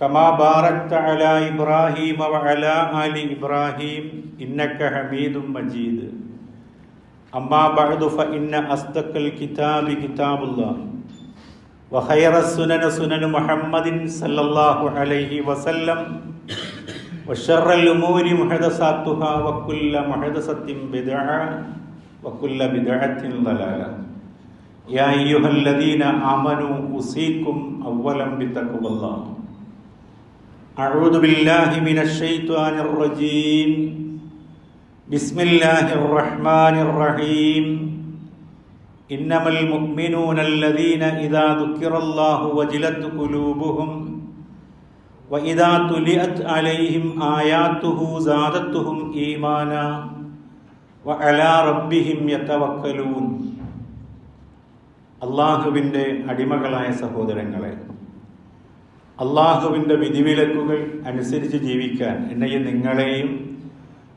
كما باركت على إبراهيم وعلى آل إبراهيم إنك حميد مجيد أما بعد فإن أصدق الكتاب كتاب الله وخير السنن سنن محمد صلى الله عليه وسلم وشر الأمور محدثاتها وكل محدثة بدعة وكل بدعة ضلالة يا أيها الذين آمنوا أوصيكم أولا بتقوى الله أعوذ بالله من الشيطان الرجيم بسم الله الرحمن الرحيم إنما المؤمنون الذين إذا ذكر الله وجلت قلوبهم وإذا تلئت عليهم آياته زادتهم إيمانا وعلى ربهم يتوكلون അള്ളാഹുവിൻ്റെ അടിമകളായ സഹോദരങ്ങളെ അള്ളാഹുവിന്റെ വിധിവിലക്കുകൾ അനുസരിച്ച് ജീവിക്കാൻ എന്നെയും നിങ്ങളെയും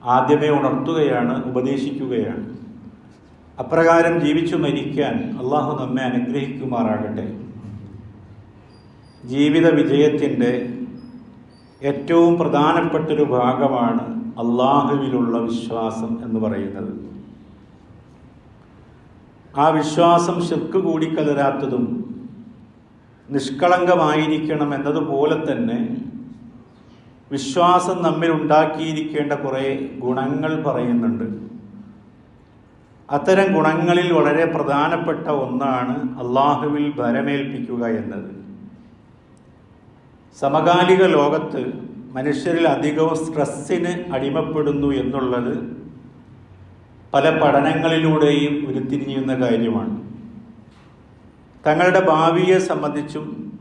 ആദ്യമേ ഉണർത്തുകയാണ് ഉപദേശിക്കുകയാണ്. അപ്രകാരം ജീവിച്ചു മരിക്കാൻ അള്ളാഹു നമ്മെ അനുഗ്രഹിക്കുമാറാകട്ടെ. ജീവിത വിജയത്തിന്റെ ഏറ്റവും പ്രധാനപ്പെട്ടൊരു ഭാഗമാണ് അള്ളാഹുവിലുള്ള വിശ്വാസം എന്ന് പറയുന്നത്. ആ വിശ്വാസം ശിർക്ക് കൂടിക്കലരാത്തതും നിഷ്കളങ്കമായിരിക്കണം എന്നതുപോലെ തന്നെ വിശ്വാസം നമ്മിൽ ഉണ്ടാക്കിയിരിക്കേണ്ട കുറേ ഗുണങ്ങൾ പറയുന്നുണ്ട്. അത്തരം ഗുണങ്ങളിൽ വളരെ പ്രധാനപ്പെട്ട ഒന്നാണ് അള്ളാഹുവിൽ ഭരമേൽപ്പിക്കുക എന്നത്. സമകാലിക ലോകത്ത് മനുഷ്യരിൽ അധികവും സ്ട്രെസ്സിന് അടിമപ്പെടുന്നു എന്നുള്ളത് പല പഠനങ്ങളിലൂടെയും ഉരുത്തിരിയുന്ന കാര്യമാണ്. തങ്ങളുടെ ഭാവിയെ സംബന്ധിച്ചും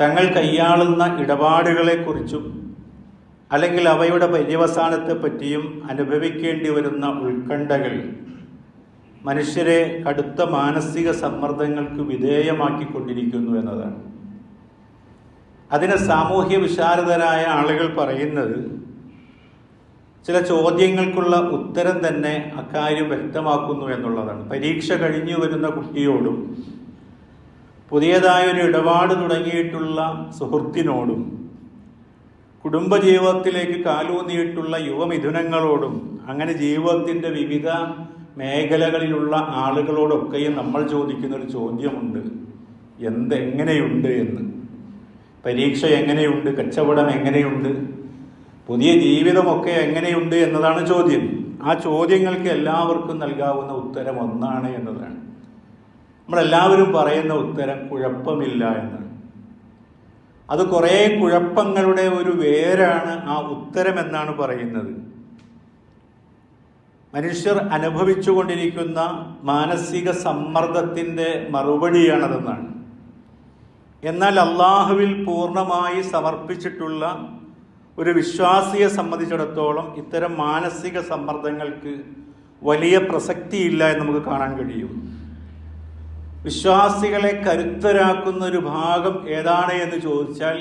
തങ്ങൾ കൈയാളുന്ന ഇടപാടുകളെക്കുറിച്ചും അല്ലെങ്കിൽ അവയുടെ പര്യവസാനത്തെ പറ്റിയും അനുഭവിക്കേണ്ടി വരുന്ന ഉത്കണ്ഠകൾ മനുഷ്യരെ കടുത്ത മാനസിക സമ്മർദ്ദങ്ങൾക്ക് വിധേയമാക്കിക്കൊണ്ടിരിക്കുന്നു എന്നതാണ്. അതിന് സാമൂഹ്യ വിശാരദരായ ആളുകൾ പറയുന്നത് ചില ചോദ്യങ്ങൾക്കുള്ള ഉത്തരം തന്നെ അക്കാര്യം വ്യക്തമാക്കുന്നു എന്നുള്ളതാണ്. പരീക്ഷ കഴിഞ്ഞു വരുന്ന കുട്ടിയോടും പുതിയതായൊരു ഇടപാട് തുടങ്ങിയിട്ടുള്ള സുഹൃത്തിനോടും കുടുംബജീവിതത്തിലേക്ക് കാലൂന്നിയിട്ടുള്ള യുവമിഥുനങ്ങളോടും അങ്ങനെ ജീവിതത്തിന്റെ വിവിധ മേഖലകളിലുള്ള ആളുകളോടൊക്കെയും നമ്മൾ ചോദിക്കുന്ന ഒരു ചോദ്യമുണ്ട്. എന്തെങ്ങനെയുണ്ട് എന്ന്. പരീക്ഷ എങ്ങനെയുണ്ട്? കച്ചവടം എങ്ങനെയുണ്ട്? പുതിയ ജീവിതമൊക്കെ എങ്ങനെയുണ്ട് എന്നതാണ് ചോദ്യം. ആ ചോദ്യങ്ങൾക്ക് എല്ലാവർക്കും നൽകാവുന്ന ഉത്തരം ഒന്നാണ് എന്നതാണ്. നമ്മളെല്ലാവരും പറയുന്ന ഉത്തരം കുഴപ്പമില്ല എന്നാണ് അത് കുറേ കുഴപ്പങ്ങളുടെ ഒരു വേരാണ് ആ ഉത്തരം എന്നാണ് പറയുന്നത്. മനുഷ്യർ അനുഭവിച്ചുകൊണ്ടിരിക്കുന്ന മാനസിക സമ്മർദ്ദത്തിന്റെ മറുപടിയാണതെന്നാണ്. എന്നാൽ അള്ളാഹുവിൽ പൂർണമായി സമർപ്പിച്ചിട്ടുള്ള ഒരു വിശ്വാസിയെ സംബന്ധിച്ചിടത്തോളം ഇത്തരം മാനസിക സമ്മർദ്ദങ്ങൾക്ക് വലിയ പ്രസക്തിയില്ല എന്ന് നമുക്ക് കാണാൻ കഴിയും. വിശ്വാസികളെ കരുത്തരാക്കുന്ന ഒരു ഭാഗം ഏതാണ് എന്ന് ചോദിച്ചാൽ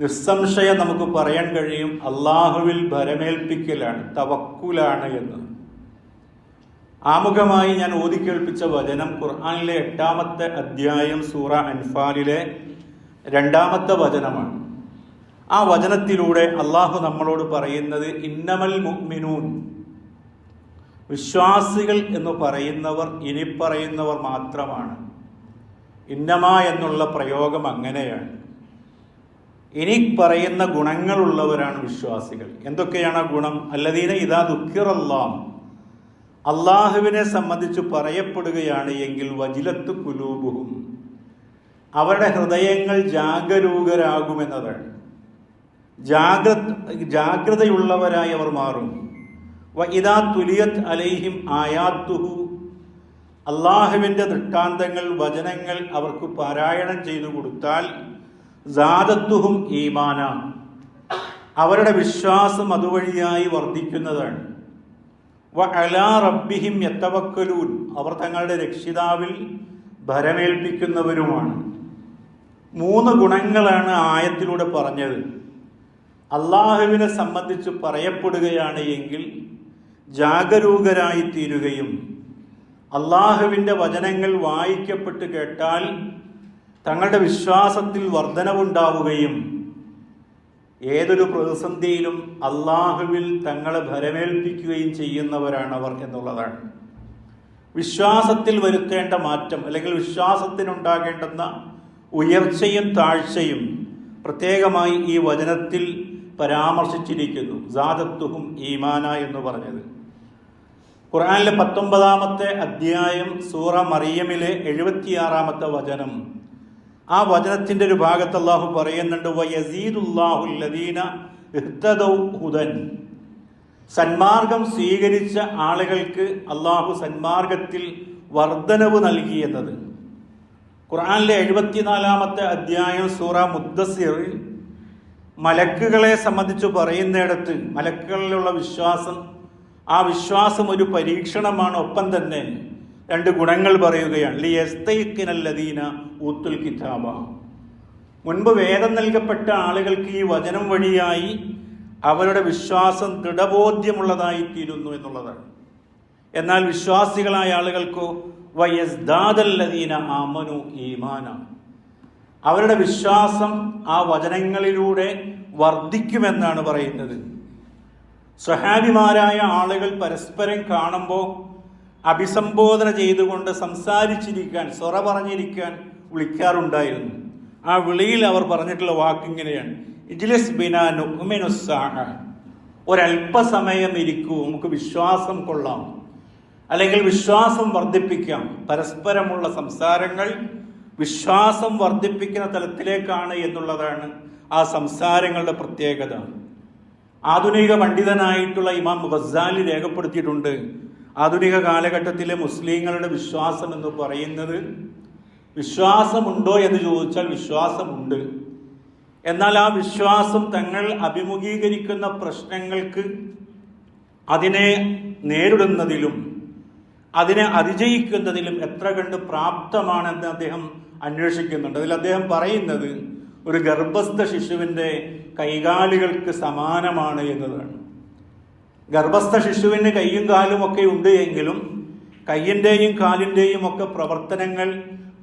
നിസ്സംശയം നമുക്ക് പറയാൻ കഴിയും അള്ളാഹുവിൽ ഭരമേൽപ്പിക്കലാണ് തവക്കുലാണ് എന്ന്. ആമുഖമായി ഞാൻ ഓതിക്കേൾപ്പിച്ച വചനം ഖുർആാനിലെ എട്ടാമത്തെ അധ്യായം സൂറ അൻഫാലിലെ രണ്ടാമത്തെ വചനമാണ്. ആ വചനത്തിലൂടെ അള്ളാഹു നമ്മളോട് പറയുന്നത് ഇന്നമൽ മുഅ്മിനൂൻ. വിശ്വാസികൾ എന്ന് പറയുന്നവർ ഇനി പറയുന്നവർ മാത്രമാണ്. ഇന്നമ എന്നുള്ള പ്രയോഗം അങ്ങനെയാണ്. ഇനി പറയുന്ന ഗുണങ്ങളുള്ളവരാണ് വിശ്വാസികൾ. എന്തൊക്കെയാണ് ആ ഗുണം? അല്ലദീന ഇതാ ദുഃഖിറല്ലാം അള്ളാഹുവിനെ സംബന്ധിച്ച് പറയപ്പെടുകയാണ് എങ്കിൽ വജിലത്ത് കുലൂബുഹും അവരുടെ ഹൃദയങ്ങൾ ജാഗരൂകരാകുമെന്നതാണ്. ജാഗ്രത ജാഗ്രതയുള്ളവരായി അവർ മാറും. വ ഇതാ തുലിയത്ത് അലൈഹിം ആയാത്തുഹു. അള്ളാഹുവിന്റെ ദൃഷ്ടാന്തങ്ങൾ വചനങ്ങൾ അവർക്ക് പാരായണം ചെയ്തു കൊടുത്താൽ ജാതത്വവും ഈമാന അവരുടെ വിശ്വാസം അതുവഴിയായി വർദ്ധിക്കുന്നതാണ്. അലാ റബ്ബിഹിം എത്തവക്കലൂൻ അവർ തങ്ങളുടെ രക്ഷിതാവിൽ ഭരമേൽപ്പിക്കുന്നവരുമാണ്. മൂന്ന് ഗുണങ്ങളാണ് ആയത്തിലൂടെ പറഞ്ഞത്. അള്ളാഹുവിനെ സംബന്ധിച്ച് പറയപ്പെടുകയാണ് എങ്കിൽ ജാഗരൂകരായി തീരുകയും അള്ളാഹുവിന്റെ വചനങ്ങൾ വായിക്കപ്പെട്ട് കേട്ടാൽ തങ്ങളുടെ വിശ്വാസത്തിൽ വർധനവുണ്ടാവുകയും ഏതൊരു പ്രതിസന്ധിയിലും അള്ളാഹുവിൽ തങ്ങളെ ഭരമേൽപ്പിക്കുകയും ചെയ്യുന്നവരാണ് അവർ എന്നുള്ളതാണ്. വിശ്വാസത്തിൽ വരുത്തേണ്ട മാറ്റം അല്ലെങ്കിൽ വിശ്വാസത്തിനുണ്ടാകേണ്ടുന്ന ഉയർച്ചയും താഴ്ചയും പ്രത്യേകമായി ഈ വചനത്തിൽ പരാമർശിച്ചിരിക്കുന്നു. ജാതത്വവും ഈമാന എന്ന് പറഞ്ഞത്. ഖുർആനിലെ പത്തൊമ്പതാമത്തെ അധ്യായം സൂറ മറിയമിലെ എഴുപത്തിയാറാമത്തെ വചനം. ആ വചനത്തിന്റെ ഒരു ഭാഗത്ത് അള്ളാഹു പറയുന്നുണ്ട് ഹുദൻ. സന്മാർഗം സ്വീകരിച്ച ആളുകൾക്ക് അള്ളാഹു സന്മാർഗത്തിൽ വർധനവ് നൽകിയെന്നത്. ഖുർആനിലെ എഴുപത്തിനാലാമത്തെ അധ്യായം സൂറ മുദ്ദസിർ മലക്കുകളെ സംബന്ധിച്ച് പറയുന്നിടത്ത് മലക്കുകളിലുള്ള വിശ്വാസം ആ വിശ്വാസം ഒരു പരീക്ഷണമാണ്. ഒപ്പം തന്നെ രണ്ട് ഗുണങ്ങൾ പറയുകയാണ്. ലി എസ്തൈക്കിനല്ലദീന ഊത്തുൽ കിതാബ. മുൻപ് വേദം നൽകപ്പെട്ട ആളുകൾക്ക് ഈ വചനം വഴിയായി അവരുടെ വിശ്വാസം ദൃഢബോധ്യമുള്ളതായിത്തീരുന്നു എന്നുള്ളതാണ്. എന്നാൽ വിശ്വാസികളായ ആളുകൾക്കോ വയസ്ദാദല്ലദീന ആമനു ഈമാന. അവരുടെ വിശ്വാസം ആ വചനങ്ങളിലൂടെ വർദ്ധിക്കുമെന്നാണ് പറയുന്നത്. സ്വഹാബിമാരായ ആളുകൾ പരസ്പരം കാണുമ്പോൾ അഭിസംബോധന ചെയ്തുകൊണ്ട് സംസാരിച്ചിരിക്കാൻ സൊറ പറഞ്ഞിരിക്കാൻ വിളിക്കാറുണ്ടായിരുന്നു. ആ വിളിയിൽ അവർ പറഞ്ഞിട്ടുള്ള വാക്ക് ഇങ്ങനെയാണ്. ഇജ്ലിസ് ബിനാനു നുഹ്മിനുസാഹ ഒരല്പസമയം ഇരിക്കൂ നമുക്ക് വിശ്വാസം കൊള്ളാം. അല്ലെങ്കിൽ വിശ്വാസം വർദ്ധിപ്പിക്കാം. പരസ്പരമുള്ള സംസാരങ്ങൾ വിശ്വാസം വർദ്ധിപ്പിക്കുന്ന തലത്തിലേക്കാണ് എന്നുള്ളതാണ് ആ സംസാരങ്ങളുടെ പ്രത്യേകത. ആധുനിക പണ്ഡിതനായിട്ടുള്ള ഇമാം ഗസാലി രേഖപ്പെടുത്തിയിട്ടുണ്ട്. ആധുനിക കാലഘട്ടത്തിലെ മുസ്ലിങ്ങളുടെ വിശ്വാസം എന്ന് പറയുന്നത് വിശ്വാസമുണ്ടോ എന്ന് ചോദിച്ചാൽ വിശ്വാസമുണ്ട്. എന്നാൽ ആ വിശ്വാസം തങ്ങൾ അഭിമുഖീകരിക്കുന്ന പ്രശ്നങ്ങൾക്ക് അതിനെ നേരിടുന്നതിലും അതിനെ അതിജയിക്കുന്നതിലും എത്ര കണ്ട് പ്രാപ്തമാണെന്ന് അദ്ദേഹം അന്വേഷിക്കുന്നുണ്ട്. അതിൽ അദ്ദേഹം പറയുന്നത് ഒരു ഗർഭസ്ഥ ശിശുവിന്റെ കൈകാലുകൾക്ക് സമാനമാണ് എന്നതാണ്. ഗർഭസ്ഥ ശിശുവിന് കൈയും കാലും ഒക്കെ ഉണ്ട് എങ്കിലും കൈയിന്റെയും കാലിന്റെയും ഒക്കെ പ്രവർത്തനങ്ങൾ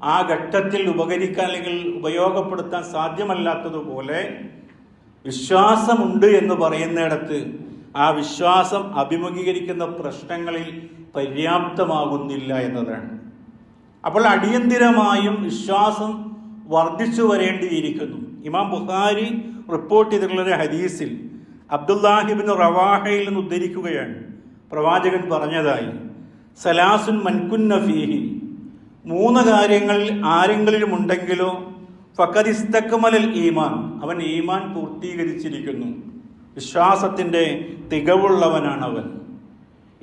ആ ഘട്ടത്തിൽ ഉപകരിക്കാൻ അല്ലെങ്കിൽ ഉപയോഗപ്പെടുത്താൻ സാധ്യമല്ലാത്തതുപോലെ വിശ്വാസമുണ്ട് എന്ന് പറയുന്നിടത്ത് ആ വിശ്വാസം അഭിമുഖീകരിക്കുന്ന പ്രശ്നങ്ങളിൽ പര്യാപ്തമാകുന്നില്ല എന്നതാണ്. അപ്പോൾ അടിയന്തിരമായും വിശ്വാസം വർദ്ധിച്ചു വരേണ്ടിയിരിക്കുന്നു. ഇമാം ബുഖാരി റിപ്പോർട്ട് ചെയ്തിട്ടുള്ള ഹദീസിൽ അബ്ദുല്ലാഹിബിൻ റവാഹയിൽ നിന്ന് ഉദ്ധരിക്കുകയാണ്. പ്രവാചകൻ പറഞ്ഞതായി സലാസുൻ മൻകുന്ന ഫീഹി മൂന്ന് കാര്യങ്ങൾ ആരെങ്കിലും ഉണ്ടെങ്കിലോ ഫക്കദിസ്തക്കമലൽ ഈമാൻ അവൻ ഈമാൻ പൂർത്തീകരിച്ചിരിക്കുന്നു. വിശ്വാസത്തിന്റെ തികവുള്ളവനാണ് അവൻ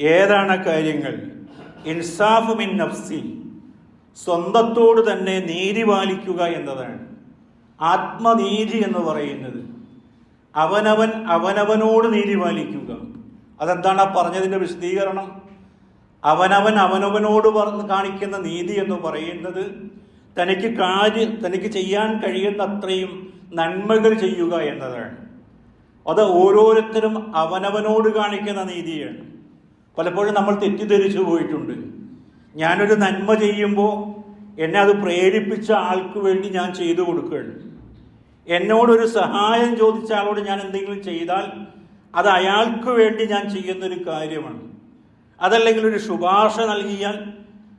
ഏതാണ് കാര്യങ്ങൾ? ഇൻസാഫ് മിൻ നഫ്സി സ്വന്തത്തോട് തന്നെ നീതി പാലിക്കുക എന്നതാണ്. ആത്മനീതി എന്ന് പറയുന്നത്. അവനവൻ അവനവനോട് നീതി പാലിക്കുക. അതെന്താണ് ആ പറഞ്ഞതിന്റെ വിശദീകരണം? അവനവൻ അവനവനോട് പറഞ്ഞ് കാണിക്കുന്ന നീതി എന്ന് പറയുന്നത് തനിക്ക് കാര്യം തനിക്ക് ചെയ്യാൻ കഴിയുന്ന അത്രയും നന്മകൾ ചെയ്യുക എന്നതാണ്. അത് ഓരോരുത്തരും അവനവനോട് കാണിക്കുന്ന നീതിയാണ്. പലപ്പോഴും നമ്മൾ തെറ്റിദ്ധരിച്ചു പോയിട്ടുണ്ട്. ഞാനൊരു നന്മ ചെയ്യുമ്പോൾ എന്നെ അത് പ്രേരിപ്പിച്ച ആൾക്ക് വേണ്ടി ഞാൻ ചെയ്തു കൊടുക്കുകയാണ്. എന്നോടൊരു സഹായം ചോദിച്ച ആളോട് ഞാൻ എന്തെങ്കിലും ചെയ്താൽ അത് അയാൾക്ക് വേണ്ടി ഞാൻ ചെയ്യുന്നൊരു കാര്യമാണ്. അതല്ലെങ്കിൽ ഒരു ശുപാർശ നൽകിയാൽ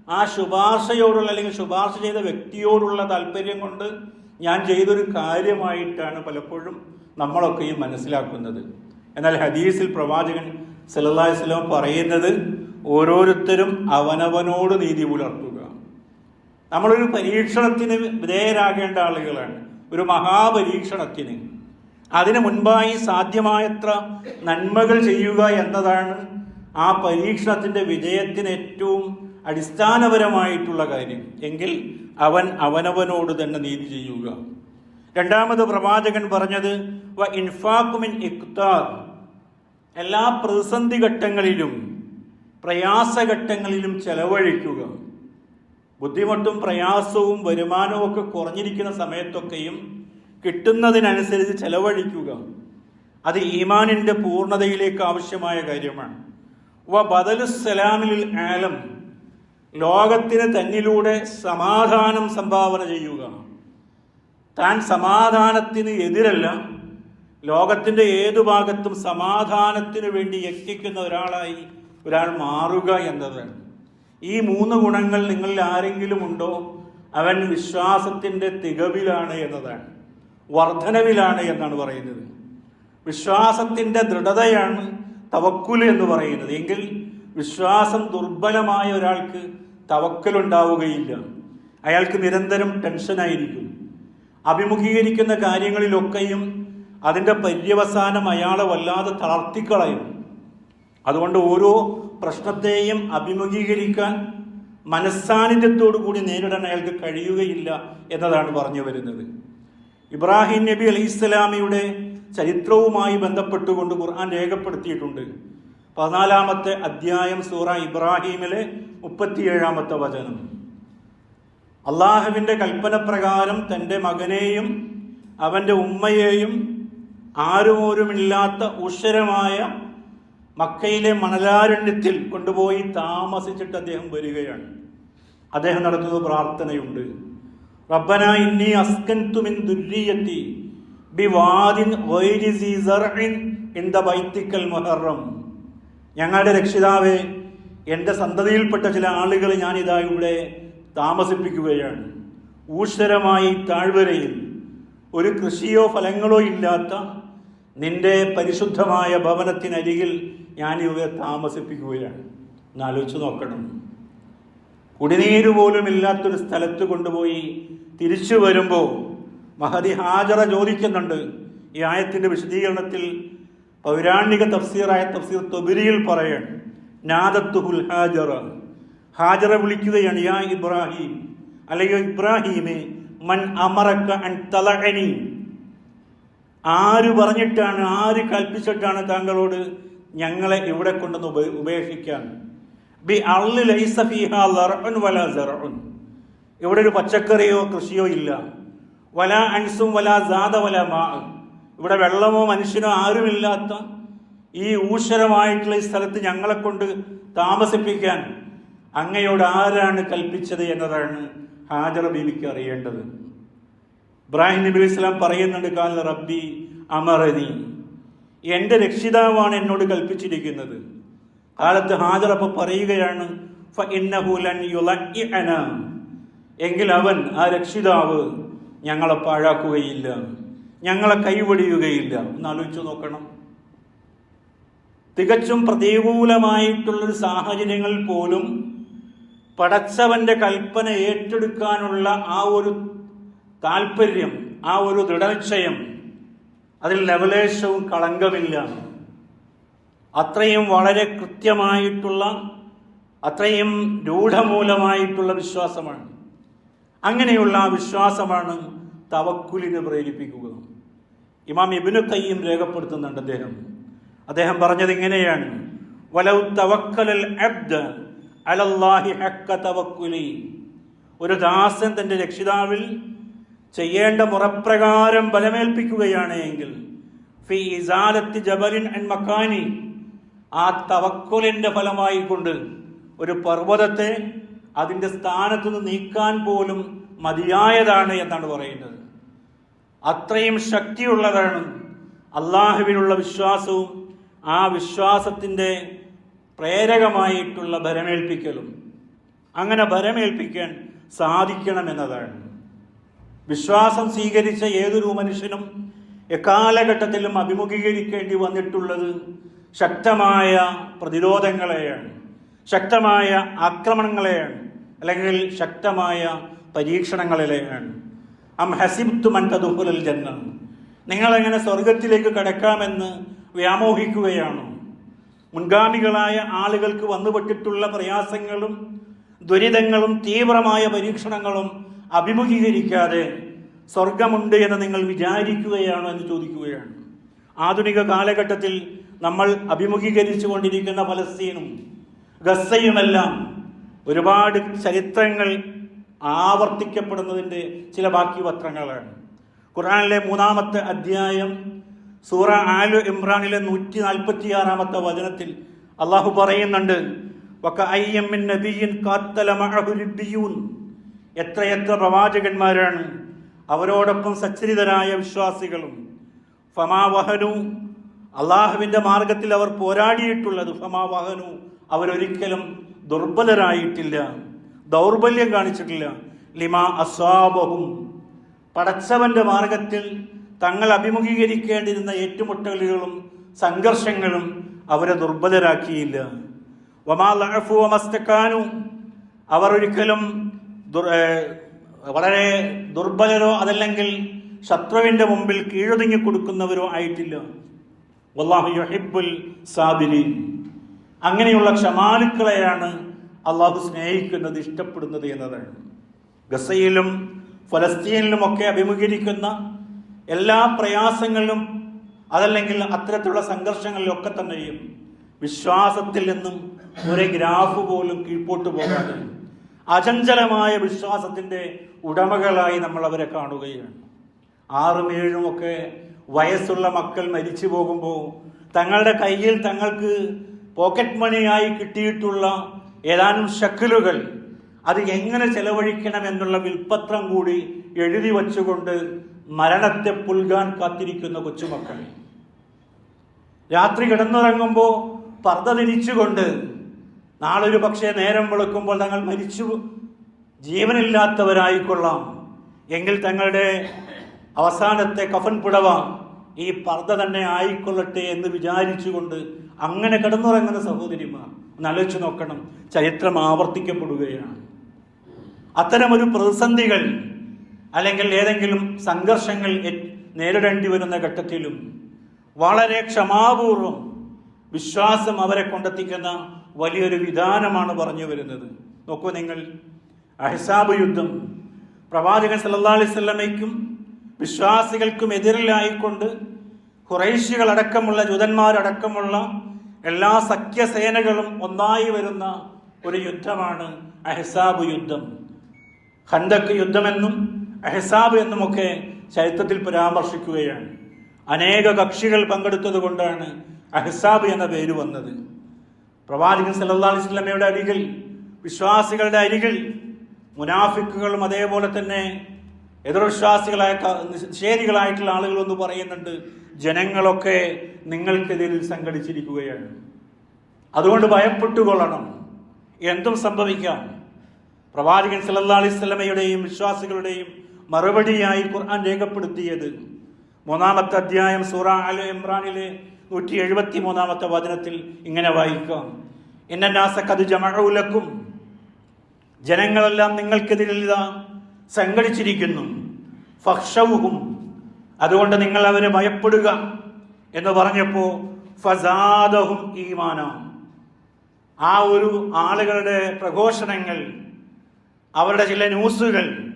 ആ ശുപാർശയോടുള്ള അല്ലെങ്കിൽ ശുപാർശ ചെയ്ത വ്യക്തിയോടുള്ള താല്പര്യം കൊണ്ട് ഞാൻ ചെയ്തൊരു കാര്യമായിട്ടാണ് പലപ്പോഴും നമ്മളൊക്കെയും മനസ്സിലാക്കുന്നത്. എന്നാൽ ഹദീസിൽ പ്രവാചകൻ വസല്ലം പറയുന്നത് ഓരോരുത്തരും അവനവനോട് നീതി പുലർത്തുക. നമ്മളൊരു പരീക്ഷണത്തിന് വിധേയരാകേണ്ട ആളുകളാണ്. ഒരു മഹാപരീക്ഷണത്തിന്. അതിനു മുൻപായി സാധ്യമായത്ര നന്മകൾ ചെയ്യുക എന്നതാണ് ആ പരീക്ഷണത്തിന്റെ വിജയത്തിന് ഏറ്റവും അടിസ്ഥാനപരമായിട്ടുള്ള കാര്യം. എങ്കിൽ അവൻ അവനവനോട് തന്നെ നീതി ചെയ്യുക. രണ്ടാമത് പ്രവാചകൻ പറഞ്ഞത് വ ഇൻഫാക്കുമിൻ ഇഖ്താർ. എല്ലാ പ്രതിസന്ധി ഘട്ടങ്ങളിലും പ്രയാസഘട്ടങ്ങളിലും ചെലവഴിക്കുക. ബുദ്ധിമുട്ടും പ്രയാസവും വരുമാനവും ഒക്കെ കുറഞ്ഞിരിക്കുന്ന സമയത്തൊക്കെയും കിട്ടുന്നതിനനുസരിച്ച് ചെലവഴിക്കുക. അത് ഈമാനിന്റെ പൂർണതയിലേക്ക് ആവശ്യമായ കാര്യമാണ്. വ ബദലുസലാമിൽ ആലം. ലോകത്തിന് തന്നിലൂടെ സമാധാനം സംഭാവന ചെയ്യുക. താൻ സമാധാനത്തിന് എതിരല്ല ലോകത്തിന്റെ ഏതു ഭാഗത്തും സമാധാനത്തിനു വേണ്ടി യജ്ഞിക്കുന്ന ഒരാളായി ഒരാൾ മാറുക എന്നതാണ് ഈ മൂന്ന് ഗുണങ്ങൾ നിങ്ങളിൽ ആരെങ്കിലും ഉണ്ടോ? അവൻ വിശ്വാസത്തിന്റെ തികവിലാണ് എന്നതാണ്. വർധനവിലാണ് എന്നാണ് പറയുന്നത്. വിശ്വാസത്തിന്റെ ദൃഢതയാണ് തവക്കുൽ എന്ന് പറയുന്നത്. എങ്കിൽ വിശ്വാസം ദുർബലമായ ഒരാൾക്ക് തവക്കലുണ്ടാവുകയില്ല. അയാൾക്ക് നിരന്തരം ടെൻഷനായിരിക്കും. അഭിമുഖീകരിക്കുന്ന കാര്യങ്ങളിലൊക്കെയും അതിന്റെ പര്യവസാനം അയാളെ വല്ലാതെ തളർത്തിക്കളയും. അതുകൊണ്ട് ഓരോ പ്രശ്നത്തെയും അഭിമുഖീകരിക്കാൻ മനസ്സാന്നിധ്യത്തോടു കൂടി നേരിടാൻ അയാൾക്ക് കഴിയുകയില്ല എന്നതാണ് പറഞ്ഞു വരുന്നത്. ഇബ്രാഹിം നബി അലൈഹി ഇസ്ലാമിയുടെ ചരിത്രവുമായി ബന്ധപ്പെട്ടുകൊണ്ട് ഖുർആൻ രേഖപ്പെടുത്തിയിട്ടുണ്ട്. പതിനാലാമത്തെ അധ്യായം സൂറ ഇബ്രാഹിമിലെ മുപ്പത്തിയേഴാമത്തെ വചനം. അള്ളാഹുവിന്റെ കൽപ്പനപ്രകാരം തന്റെ മകനെയും അവന്റെ ഉമ്മയെയും ആരുമോരുമില്ലാത്ത ഉഷരമായ മക്കയിലെ മണലാരണ്യത്തിൽ കൊണ്ടുപോയി താമസിച്ചിട്ട് അദ്ദേഹം വരികയാണ്. അദ്ദേഹം നടത്തുന്ന പ്രാർത്ഥനയുണ്ട്. റബ്ബന ഇന്നി അസ്കൻതുമിൻ ദുർരിയത്തി ബിവാദിൻ ഇൻ ദ ബൈത്തിക്കൽ മുഹറം. ഞങ്ങളുടെ രക്ഷിതാവെ എന്റെ സന്തതിയിൽപ്പെട്ട ചില ആളുകൾ ഞാനിതാ ഇവിടെ താമസിപ്പിക്കുകയാണ്. ഊഷരമായി താഴ്വരയിൽ ഒരു കൃഷിയോ ഫലങ്ങളോ ഇല്ലാത്ത നിന്റെ പരിശുദ്ധമായ ഭവനത്തിനരികിൽ ഞാൻ ഇവരെ താമസിപ്പിക്കുകയാണ്. എന്ന് ആലോചിച്ച് നോക്കണം. കുടിനീര് പോലും ഇല്ലാത്തൊരു സ്ഥലത്ത് കൊണ്ടുപോയി തിരിച്ചു വരുമ്പോൾ മഹതി ഹാജറ ചോദിക്കുന്നുണ്ട്. ഈ ആയത്തിന്റെ വിശദീകരണത്തിൽ പൗരാണിക തഫ്സീറായ തഫ്സീർ തൊബിരിയിൽ പറയാണ് നാദത്തുഹുൽ ഹാജറ. ഹാജറ വിളിക്കുകയാണ് യാ ഇബ്രാഹിം. അല്ലെങ്കിൽ ഇബ്രാഹീമെ മൻ അമറക്ക അൻ തലഅനി. ആര് പറഞ്ഞിട്ടാണ് ആര് കൽപ്പിച്ചിട്ടാണ് താങ്കളോട് ഞങ്ങളെ ഇവിടെ കൊണ്ടുവന്ന് ഉപ ഉപേക്ഷിക്കാൻ? ബി അള്ളി ലൈസ ഫീഹാ ലർഉൻ വലാ സറഉൻ ഇവിടെ ഒരു പച്ചക്കറിയോ കൃഷിയോ ഇല്ല. വല അൻസും വല ജാത വല മാ. ഇവിടെ വെള്ളമോ മനുഷ്യനോ ആരുമില്ലാത്ത ഈ ഊഷരമായിട്ടുള്ള ഈ സ്ഥലത്ത് ഞങ്ങളെ കൊണ്ട് താമസിപ്പിക്കാൻ അങ്ങയോട് ആരാണ് കൽപ്പിച്ചത് എന്നതാണ് ഹാജറ ബീവിക്ക് അറിയേണ്ടത്. ഇബ്രാഹിം നബി ഇസ്ലാം പറയുന്നുണ്ട് കാൽ റബ്ബി അമറനി. എന്റെ രക്ഷിതാവാണ് എന്നോട് കൽപ്പിച്ചിരിക്കുന്നത്. കാലത്ത് ഹാജറപ്പ പറയുകയാണ്. എങ്കിൽ അവൻ ആ രക്ഷിതാവ് ഞങ്ങളെ പാഴാക്കുകയില്ല ഞങ്ങളെ കൈവടിയുകയില്ല. ഒന്ന് ആലോചിച്ചു നോക്കണം. തികച്ചും പ്രതികൂലമായിട്ടുള്ളൊരു സാഹചര്യങ്ങളിൽ പോലും പടച്ചവന്റെ കൽപ്പന ഏറ്റെടുക്കാനുള്ള ആ ഒരു താല്പര്യം ആ ഒരു ദൃഢനിശ്ചയം അതിൽ ലവലേശവും കളങ്കമില്ല. അത്രയും വളരെ കൃത്യമായിട്ടുള്ള അത്രയും രൂഢമൂലമായിട്ടുള്ള വിശ്വാസമാണ്. അങ്ങനെയുള്ള ആ വിശ്വാസമാണ് തവക്കുലിനെ പ്രേരിപ്പിക്കുക. ഇമാം ഇബിനു കയ്യും രേഖപ്പെടുത്തുന്നുണ്ട് അദ്ദേഹം. അദ്ദേഹം പറഞ്ഞത് ഇങ്ങനെയാണ്. വലൗ തവക്കലൽ അലല്ലാഹി ഹക്ക തവക്കുലി. ഒരു ദാസൻ തന്റെ രക്ഷിതാവിൽ ചെയ്യേണ്ട മുറപ്രകാരം ബലമേൽപ്പിക്കുകയാണ് എങ്കിൽ ഫി ഇസാലത്തി ജബലിൻ മക്കാനി ആ തവക്കുലിന്റെ ഫലമായി കൊണ്ട് ഒരു പർവതത്തെ അതിന്റെ സ്ഥാനത്തു നിന്ന് നീക്കാൻ പോലും മതിയായതാണ് എന്നാണ് പറയുന്നത്. അത്രയും ശക്തിയുള്ളതാണ് അള്ളാഹുവിനുള്ള വിശ്വാസവും ആ വിശ്വാസത്തിന്റെ പ്രേരകമായിട്ടുള്ള ഭരമേൽപ്പിക്കലും. അങ്ങനെ ഭരമേൽപ്പിക്കാൻ സാധിക്കണമെന്നതാണ് വിശ്വാസം സ്വീകരിച്ച ഏതൊരു മനുഷ്യനും എക്കാലഘട്ടത്തിലും അഭിമുഖീകരിക്കേണ്ടി വന്നിട്ടുള്ളത് ശക്തമായ പ്രതിരോധങ്ങളെയാണ്. ശക്തമായ ആക്രമണങ്ങളെയാണ്. അല്ലെങ്കിൽ ശക്തമായ പരീക്ഷണങ്ങളിലെയാണ്. അം ഹസിബ്തു മൻ തദുഹുലൽ ജന്ന നിങ്ങളെങ്ങനെ സ്വർഗത്തിലേക്ക് കടക്കാമെന്ന് വ്യാമോഹിക്കുകയാണോ? മുൻഗാമികളായ ആളുകൾക്ക് വന്നുപെട്ടിട്ടുള്ള പ്രയാസങ്ങളും ദുരിതങ്ങളും തീവ്രമായ പരീക്ഷണങ്ങളും അഭിമുഖീകരിക്കാതെ സ്വർഗമുണ്ട് എന്ന് നിങ്ങൾ വിചാരിക്കുകയാണോ എന്ന് ചോദിക്കുകയാണ് ആധുനിക കാലഘട്ടത്തിൽ നമ്മൾ അഭിമുഖീകരിച്ചു കൊണ്ടിരിക്കുന്ന ഫലസ്തീനും ഗസയുമെല്ലാം ഒരുപാട് ചരിത്രങ്ങൾ ആവർത്തിക്കപ്പെടുന്നതിന്റെ ചില ബാക്കി പത്രങ്ങളാണ് ഖുറാനിലെ മൂന്നാമത്തെ അധ്യായം സൂറ ആലു ഇമ്രാനിലെ നൂറ്റി നാൽപ്പത്തി ആറാമത്തെ വചനത്തിൽ അള്ളാഹു പറയുന്നുണ്ട് വക അയ്യമ്മിൻ നബിയിൻ കാത്തല. എത്രയെത്ര പ്രവാചകന്മാരാണ്. അവരോടൊപ്പം സച്ചരിതരായ വിശ്വാസികളും. ഫമാ വഹനു. അള്ളാഹുവിന്റെ മാർഗത്തിൽ അവർ പോരാടിയിട്ടുള്ളത്. ഫമാ വഹനു. അവരൊരിക്കലും ദുർബലരായിട്ടില്ല. ദൗർബല്യം കാണിച്ചിട്ടില്ല. ലിമാ അസ്വാബഹും പടച്ചവന്റെ മാർഗത്തിൽ തങ്ങൾ അഭിമുഖീകരിക്കേണ്ടിരുന്ന ഏറ്റുമുട്ടലുകളും സംഘർഷങ്ങളും അവരെ ദുർബലരാക്കിയില്ല. വമാ ലഹഫു വമസ്തക്കാനു അവർ ഒരിക്കലും വളരെ ദുർബലരോ അതല്ലെങ്കിൽ ശത്രുവിന്റെ മുമ്പിൽ കീഴൊതുങ്ങി കൊടുക്കുന്നവരോ ആയിട്ടില്ല. വല്ലാഹു യുഹിബ്ബുൽ സാബിരീൻ. അങ്ങനെയുള്ള ക്ഷമാലുക്കളെയാണ് അള്ളാഹു സ്നേഹിക്കുന്നത് ഇഷ്ടപ്പെടുന്നത് എന്നതാണ്. ഗസയിലും ഫലസ്തീനിലുമൊക്കെ അഭിമുഖീകരിക്കുന്ന എല്ലാ പ്രയാസങ്ങളിലും അതല്ലെങ്കിൽ അത്തരത്തിലുള്ള സംഘർഷങ്ങളിലൊക്കെ തന്നെയും വിശ്വാസത്തിൽ നിന്നും ഒരു ഗ്രാഫ് പോലും കീഴ്പോട്ട് പോകാതെ അചഞ്ചലമായ വിശ്വാസത്തിന്റെ ഉടമകളായി നമ്മൾ അവരെ കാണുകയാണ്. ആറും ഏഴും ഒക്കെ വയസ്സുള്ള മക്കൾ മരിച്ചു പോകുമ്പോൾ തങ്ങളുടെ കയ്യിൽ തങ്ങൾക്ക് പോക്കറ്റ് മണിയായി കിട്ടിയിട്ടുള്ള ഏതാനും ഷക്കിലുകൾ അത് എങ്ങനെ ചെലവഴിക്കണം എന്നുള്ള വിൽപ്പത്രം കൂടി എഴുതി വച്ചുകൊണ്ട് മരണത്തെ പുൽകാൻ കാത്തിരിക്കുന്ന കൊച്ചുമക്കൾ രാത്രി കിടന്നുറങ്ങുമ്പോൾ പർദ്ദ തിരിച്ചുകൊണ്ട് നാളൊരു പക്ഷേ നേരം വെളുക്കുമ്പോൾ തങ്ങൾ മരിച്ചു. ജീവനില്ലാത്തവരായിക്കൊള്ളാം. എങ്കിൽ തങ്ങളുടെ അവസാനത്തെ കഫൻ പുടവ ഈ പർദ്ദ തന്നെ ആയിക്കൊള്ളട്ടെ എന്ന് വിചാരിച്ചുകൊണ്ട് അങ്ങനെ കിടന്നുറങ്ങുന്ന സഹോദരിമാർ ഒന്നാലോചിച്ച് നോക്കണം. ചരിത്രം ആവർത്തിക്കപ്പെടുകയാണ്. അത്തരമൊരു പ്രതിസന്ധികൾ അല്ലെങ്കിൽ ഏതെങ്കിലും സംഘർഷങ്ങൾ നേരിടേണ്ടി വരുന്ന ഘട്ടത്തിലും വളരെ ക്ഷമാപൂർവം വിശ്വാസം അവരെ കൊണ്ടെത്തിക്കുന്ന വലിയൊരു വിധാനമാണ് പറഞ്ഞു വരുന്നത്. നോക്കൂ നിങ്ങൾ അഹിസാബ് യുദ്ധം. പ്രവാചകൻ സല്ലാ അലൈഹി വസല്ലമയ്ക്കും വിശ്വാസികൾക്കും എതിരിലായിക്കൊണ്ട് ഖുറൈശികൾ അടക്കമുള്ള ജൂതന്മാരടക്കമുള്ള എല്ലാ സഖ്യസേനകളും ഒന്നായി വരുന്ന ഒരു യുദ്ധമാണ് അഹിസാബ് യുദ്ധം. ഹന്തക്ക് യുദ്ധമെന്നും അഹസാബ് എന്നുമൊക്കെ ചരിത്രത്തിൽ പരാമർശിക്കുകയാണ്. അനേക കക്ഷികൾ പങ്കെടുത്തത് കൊണ്ടാണ് അഹസാബ് എന്ന പേര് വന്നത്. പ്രവാചകൻ വസല്ലമയുടെ അരികിൽ വിശ്വാസികളുടെ അരികിൽ മുനാഫിക്കുകളും അതേപോലെ തന്നെ എതിർവിശ്വാസികളായ നിഷേധികളായിട്ടുള്ള ആളുകൾ ഒന്ന് പറയുന്നുണ്ട് ജനങ്ങളൊക്കെ നിങ്ങൾക്കെതിരിൽ സംഘടിച്ചിരിക്കുകയാണ്. അതുകൊണ്ട് ഭയപ്പെട്ടുകൊള്ളണം. എന്തും സംഭവിക്കാം. പ്രവാചകൻ വസല്ലമയുടെയും വിശ്വാസികളുടെയും മറുപടിയായി ഖുർആൻ രേഖപ്പെടുത്തിയത് മൂന്നാമത്തെ അധ്യായം സൂറ അൽ ഇമ്രാനിലെ നൂറ്റി എഴുപത്തി മൂന്നാമത്തെ വചനത്തിൽ ഇങ്ങനെ വായിക്കാം. ഇന്നാസക്കത് ജമഴൂലക്കും ജനങ്ങളെല്ലാം നിങ്ങൾക്കെതിരിൽ സംഘടിച്ചിരിക്കുന്നു. ഫക്ഷവും അതുകൊണ്ട് നിങ്ങൾ അവരെ ഭയപ്പെടുക. എന്ന് പറഞ്ഞപ്പോൾ ഫസാദഹും ഈമാന. ആ ഒരു ആളുകളുടെ പ്രഘോഷണങ്ങൾ അവരുടെ ചില ന്യൂസുകൾ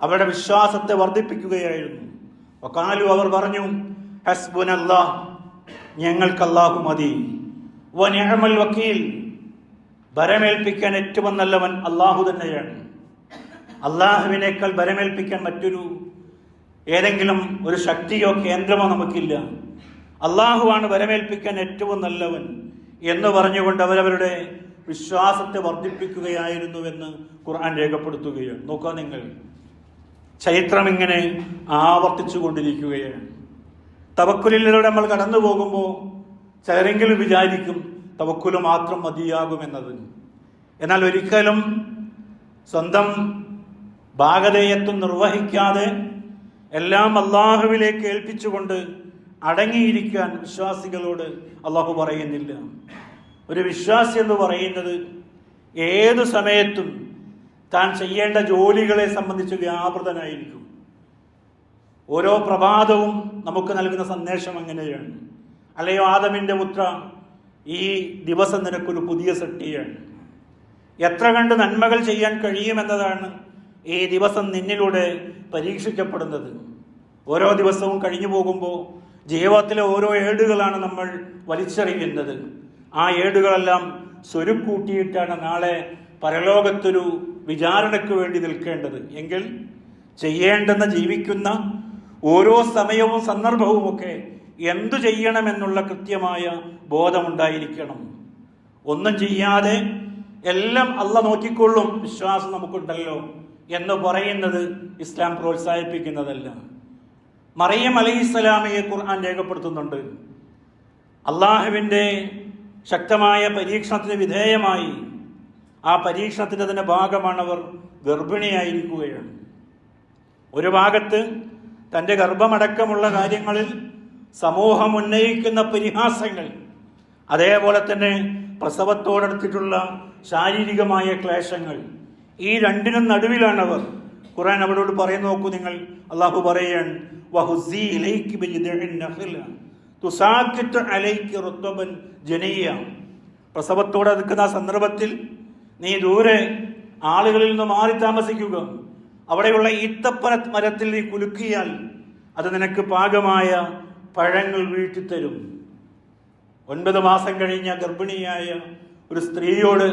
അവരുടെ വിശ്വാസത്തെ വർദ്ധിപ്പിക്കുകയായിരുന്നു. ഒക്കാലു അവർ പറഞ്ഞു ഹസ്ബുനല്ലാ ഞങ്ങൾക്ക് അല്ലാഹു മതി വനിഅമൽ വക്കീൽ. ഭരമേൽപ്പിക്കാൻ ഏറ്റവും നല്ലവൻ അള്ളാഹു തന്നെയാണ്. അള്ളാഹുവിനേക്കാൾ ഭരമേൽപ്പിക്കാൻ മറ്റൊരു ഏതെങ്കിലും ഒരു ശക്തിയോ കേന്ദ്രമോ നമുക്കില്ല. അള്ളാഹുവാണ് ഭരമേൽപ്പിക്കാൻ ഏറ്റവും നല്ലവൻ എന്ന് പറഞ്ഞുകൊണ്ട് അവരവരുടെ വിശ്വാസത്തെ വർദ്ധിപ്പിക്കുകയായിരുന്നുവെന്ന് ഖുർആൻ രേഖപ്പെടുത്തുകയാണ്. നോക്കുക നിങ്ങൾ. ചരിത്രം ഇങ്ങനെ ആവർത്തിച്ചു കൊണ്ടിരിക്കുകയാണ് തവക്കുലിലൂടെ നമ്മൾ കടന്നു പോകുമ്പോൾ ചിലരെങ്കിലും വിചാരിക്കും തവക്കുൽ മാത്രം മതിയാകും മതിയാകുമെന്നത് എന്നാൽ ഒരിക്കലും സ്വന്തം ഭാഗതേയത്വം നിർവഹിക്കാതെ എല്ലാം അള്ളാഹുവിലേക്ക് ഏൽപ്പിച്ചുകൊണ്ട് അടങ്ങിയിരിക്കാൻ വിശ്വാസികളോട് അള്ളാഹു പറയുന്നില്ല. ഒരു വിശ്വാസി എന്ന് പറയുന്നത് ഏതു സമയത്തും താൻ ചെയ്യേണ്ട ജോലികളെ സംബന്ധിച്ച് വ്യാപൃതനായിരിക്കും. ഓരോ പ്രഭാതവും നമുക്ക് നൽകുന്ന സന്ദേശം എങ്ങനെയാണ് അല്ലയോ ആദമിന്റെ പുത്ര ഈ ദിവസം നിനക്കൊരു പുതിയ സൃഷ്ടിയാണ്. എത്ര കണ്ട് നന്മകൾ ചെയ്യാൻ കഴിയുമെന്നതാണ് ഈ ദിവസം നിന്നിലൂടെ പരീക്ഷിക്കപ്പെടുന്നത്. ഓരോ ദിവസവും കഴിഞ്ഞു പോകുമ്പോൾ ജീവിതത്തിലെ ഓരോ ഏടുകളാണ് നമ്മൾ വലിച്ചെറിയുന്നത്. ആ ഏടുകളെല്ലാം സ്വരുക്കൂട്ടിയിട്ടാണ് നാളെ പരലോകത്തൊരു വിചാരണയ്ക്ക് വേണ്ടി നിൽക്കേണ്ടത്. എങ്കിൽ ചെയ്യേണ്ടെന്ന് ജീവിക്കുന്ന ഓരോ സമയവും സന്ദർഭവുമൊക്കെ എന്തു ചെയ്യണമെന്നുള്ള കൃത്യമായ ബോധമുണ്ടായിരിക്കണം. ഒന്നും ചെയ്യാതെ എല്ലാം അല്ല നോക്കിക്കൊള്ളും. വിശ്വാസം നമുക്കുണ്ടല്ലോ എന്ന് പറയുന്നത് ഇസ്ലാം പ്രോത്സാഹിപ്പിക്കുന്നതല്ല. മറിയം അലൈഹിസ്സലാമയെ ഖുർആൻ രേഖപ്പെടുത്തുന്നുണ്ട്. അള്ളാഹുവിന്റെ ശക്തമായ പരീക്ഷണത്തിന് വിധേയമായി ആ പരീക്ഷണത്തിന്റെ തന്നെ ഭാഗമാണ് അവർ ഗർഭിണിയായിരിക്കുകയാണ്. ഒരു ഭാഗത്ത് തന്റെ ഗർഭമടക്കമുള്ള കാര്യങ്ങളിൽ സമൂഹം ഉന്നയിക്കുന്ന പരിഹാസങ്ങൾ അതേപോലെ തന്നെ പ്രസവത്തോടടുത്തിട്ടുള്ള ശാരീരികമായ ക്ലേശങ്ങൾ ഈ രണ്ടിനും അവർ. ഖുറാൻ അവരോട് പറയുന്നു നോക്കൂ നിങ്ങൾ അള്ളാഹു പറയാൻ പ്രസവത്തോടെ നിൽക്കുന്ന സന്ദർഭത്തിൽ നീ ദൂരെ ആളുകളിൽ നിന്ന് മാറി താമസിക്കുക. അവിടെയുള്ള ഈത്തപ്പന മരത്തിൽ നീ കുലുക്കിയാൽ അത് നിനക്ക് പാകമായ പഴങ്ങൾ വീഴ്ത്തിത്തരും. ഒൻപത് മാസം കഴിഞ്ഞ ഗർഭിണിയായ ഒരു സ്ത്രീയോട്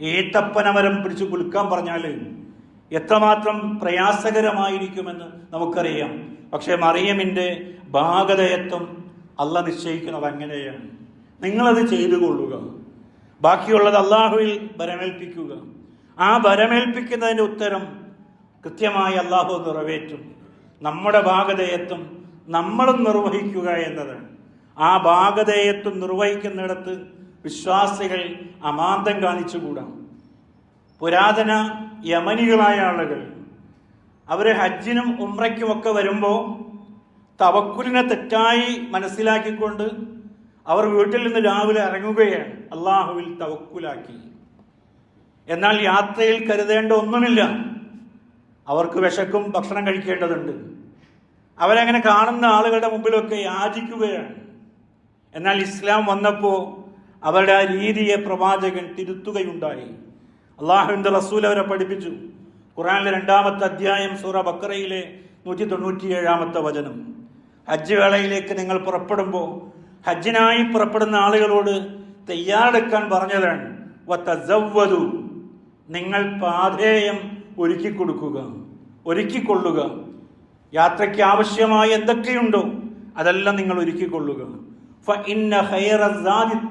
ഈത്തപ്പന മരം പിടിച്ച് കുലുക്കാൻ പറഞ്ഞാൽ എത്രമാത്രം പ്രയാസകരമായിരിക്കുമെന്ന് നമുക്കറിയാം. പക്ഷേ മറിയമിന്റെ ഭാഗതയത്വം അല്ല നിശ്ചയിക്കുന്നത് അങ്ങനെയാണ്. നിങ്ങളത് ചെയ്തു കൊള്ളുക ബാക്കിയുള്ളത് അള്ളാഹുവിൽ ഭരമേൽപ്പിക്കുക ആ ഭരമേൽപ്പിക്കുന്നതിന്റെ ഉത്തരം കൃത്യമായി അള്ളാഹു നിറവേറ്റും. നമ്മുടെ ഭാഗതയത്വം നമ്മളും നിർവഹിക്കുക എന്നതാണ് ആ ഭാഗതയത്വം നിർവഹിക്കുന്നിടത്ത് വിശ്വാസികൾ അമാന്തം കാണിച്ചുകൂടാം. പുരാതന യമനികളായ ആളുകൾ അവർ ഹജ്ജിനും ഉമ്രയ്ക്കുമൊക്കെ വരുമ്പോൾ തവക്കുലിനെ തെറ്റായി മനസ്സിലാക്കിക്കൊണ്ട് അവർ വീട്ടിൽ നിന്ന് രാവിലെ ഇറങ്ങുകയാണ്. അള്ളാഹുവിൽ തവക്കുലാക്കി. എന്നാൽ യാത്രയിൽ കരുതേണ്ട ഒന്നുമില്ല. അവർക്ക് വിശക്കും ഭക്ഷണം കഴിക്കേണ്ടതുണ്ട്. അവരങ്ങനെ കാണുന്ന ആളുകളുടെ മുമ്പിലൊക്കെ യാചിക്കുകയാണ്. എന്നാൽ ഇസ്ലാം വന്നപ്പോൾ അവരുടെ ആ രീതിയെ പ്രവാചകൻ തിരുത്തുകയുണ്ടായി. അള്ളാഹുവിന്റെ റസൂൽ അവരെ പഠിപ്പിച്ചു. ഖുറാനിലെ രണ്ടാമത്തെ അധ്യായം സൂറ ബക്കറയിലെ നൂറ്റി തൊണ്ണൂറ്റിയേഴാമത്തെ വചനം. ഹജ്ജ് വേളയിലേക്ക് നിങ്ങൾ പുറപ്പെടുമ്പോൾ ഹജ്ജിനായി പുറപ്പെടുന്ന ആളുകളോട് തയ്യാറെടുക്കാൻ പറഞ്ഞതാണ് നിങ്ങൾ പാധേയം ഒരുക്കി കൊടുക്കുക ഒരുക്കിക്കൊള്ളുക. യാത്രയ്ക്ക് ആവശ്യമായ എന്തൊക്കെയുണ്ടോ അതെല്ലാം നിങ്ങൾ ഒരുക്കിക്കൊള്ളുക.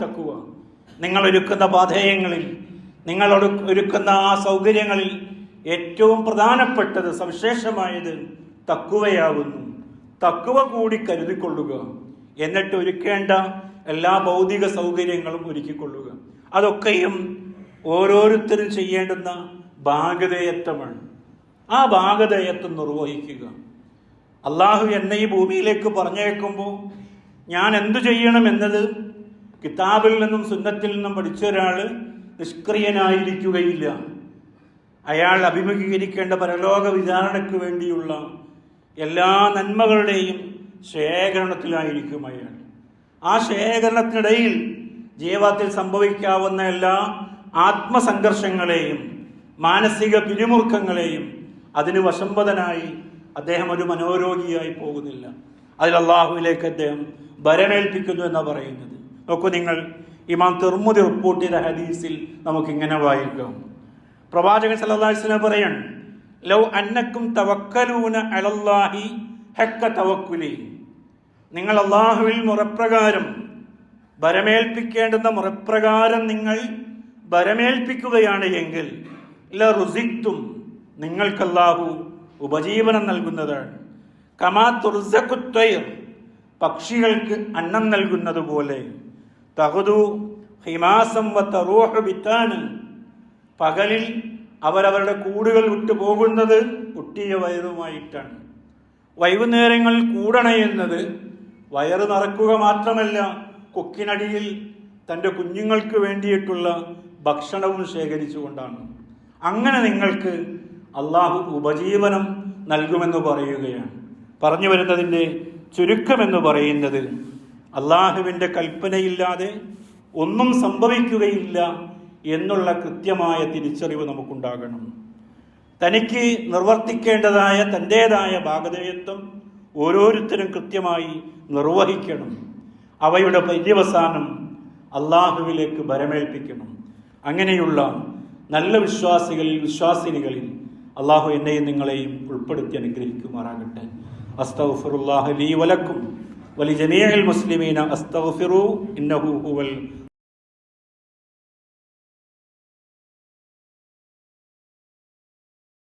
തക്കുവ നിങ്ങൾ ഒരുക്കുന്ന പാധേയങ്ങളിൽ നിങ്ങൾ ഒരുക്കുന്ന ആ സൗകര്യങ്ങളിൽ ഏറ്റവും പ്രധാനപ്പെട്ടത് സവിശേഷമായത് തക്കുവയാകുന്നു തക്കുവ കൂടി കരുതിക്കൊള്ളുക. എന്നിട്ട് ഒരുക്കേണ്ട എല്ലാ ഭൗതിക സൗകര്യങ്ങളും ഒരുക്കിക്കൊള്ളുക. അതൊക്കെയും ഓരോരുത്തരും ചെയ്യേണ്ടുന്ന ഭാഗതയത്വമാണ്. ആ ഭാഗതയത്വം നിർവഹിക്കുക. അള്ളാഹു എന്നെ ഈ ഭൂമിയിലേക്ക് പറഞ്ഞേക്കുമ്പോൾ ഞാൻ എന്തു ചെയ്യണം എന്നത് കിതാബിൽ നിന്നും സുന്നത്തിൽ നിന്നും പഠിച്ച ഒരാൾ നിഷ്ക്രിയനായിരിക്കുകയില്ല. അയാൾ അഭിമുഖീകരിക്കേണ്ട പരലോക വിചാരണയ്ക്ക് വേണ്ടിയുള്ള എല്ലാ നന്മകളുടെയും ശേഖരണത്തിലായിരിക്കും അയാൾ. ആ ശേഖരണത്തിനിടയിൽ ജീവിതത്തിൽ സംഭവിക്കാവുന്ന എല്ലാ ആത്മസംഘർഷങ്ങളെയും മാനസിക പിരിമുറുക്കങ്ങളെയും അതിന് വശംവദനായി അദ്ദേഹം ഒരു മനോരോഗിയായി പോകുന്നില്ല. അതിൽ അള്ളാഹുവിലേക്ക് അദ്ദേഹം ഭരമേൽപ്പിക്കുന്നു എന്നാണ് പറയുന്നത്. നോക്കൂ നിങ്ങൾ ഇമാം തിർമുതി റിപ്പോർട്ട് ചെയ്ത ഹദീസിൽ നമുക്കിങ്ങനെ വായിക്കാം. പ്രവാചകൻ വസല്ലം പറയാണ് ലൗ അന്നക്കും തവക്കലൂന അലല്ലാഹി ഹെക്ക തവക്കുലി. നിങ്ങൾ അള്ളാഹുവിൽ മുറപ്രകാരം ഭരമേൽപ്പിക്കേണ്ടുന്ന മുറപ്രകാരം നിങ്ങൾ ഭരമേൽപ്പിക്കുകയാണ് എങ്കിൽ ല നിങ്ങൾക്കല്ലാഹു ഉപജീവനം നൽകുന്നതാണ്. കമാ തുർസക്കുത്വയർ പക്ഷികൾക്ക് അന്നം നൽകുന്നത് പോലെ തഹുദു ഹിമാസം ബിത്താന് പകലിൽ അവരവരുടെ കൂടുകൾ വിട്ടു പോകുന്നത് ഒട്ടിയ വയറുമായിട്ടാണ്. വൈകുന്നേരങ്ങളിൽ കൂടണയുന്നത് വയറ് നിറക്കുക മാത്രമല്ല കൊക്കിനടിയിൽ തന്റെ കുഞ്ഞുങ്ങൾക്ക് വേണ്ടിയിട്ടുള്ള ഭക്ഷണവും ശേഖരിച്ചുകൊണ്ടാണ്. അങ്ങനെ നിങ്ങൾക്ക് അള്ളാഹു ഉപജീവനം നൽകുമെന്ന് പറയുകയാണ്. പറഞ്ഞു വരുന്നതിന്റെ ചുരുക്കമെന്ന് പറയുന്നത് അള്ളാഹുവിന്റെ കൽപ്പനയില്ലാതെ ഒന്നും സംഭവിക്കുകയില്ല എന്നുള്ള കൃത്യമായ തിരിച്ചറിവ് നമുക്കുണ്ടാകണം. തനിക്ക് നിർവർത്തിക്കേണ്ടതായ തന്റേതായ ഭാഗധേയത്വം ഓരോരുത്തരും കൃത്യമായി നിർവഹിക്കണം. അവയുടെ പര്യവസാനം അള്ളാഹുവിലേക്ക് ബരമേൽപ്പിക്കണം അങ്ങനെയുള്ള നല്ല വിശ്വാസികളിൽ വിശ്വാസിനികളിൽ അള്ളാഹു എന്നെയും നിങ്ങളെയും ഉൾപ്പെടുത്തി അനുഗ്രഹിക്കുമാറാകട്ടെ. അസ്തഗ്ഫിറുല്ലാഹ ലീ വലക്കും. വലി ജമീഅൽ മുസ്ലിമീന അസ്തഫിറു ഇന്നഹു ഹുവൽ